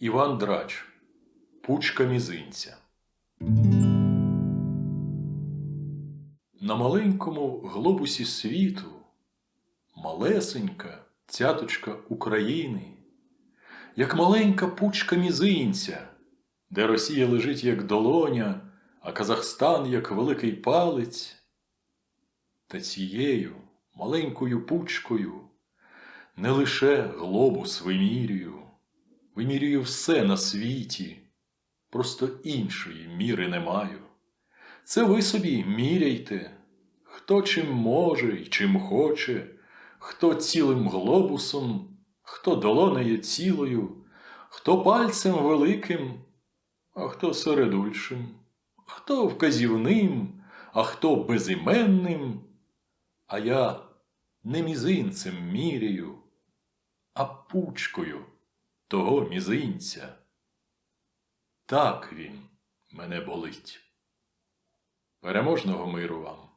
Іван Драч Пучка мізинця. На маленькому глобусі світу малесенька цяточка України, як маленька пучка мізинця, де Росія лежить як долоня, а Казахстан як великий палець. Та цією маленькою пучкою не лише глобус вимірюю, вимірюю все на світі, просто іншої міри не маю. Це ви собі міряйте, хто чим може і чим хоче, хто цілим глобусом, хто долонеє цілою, хто пальцем великим, а хто середульшим, хто вказівним, а хто безіменним. А я не мізинцем міряю, а пучкою того мізинця. Так він мене болить. Переможного миру вам!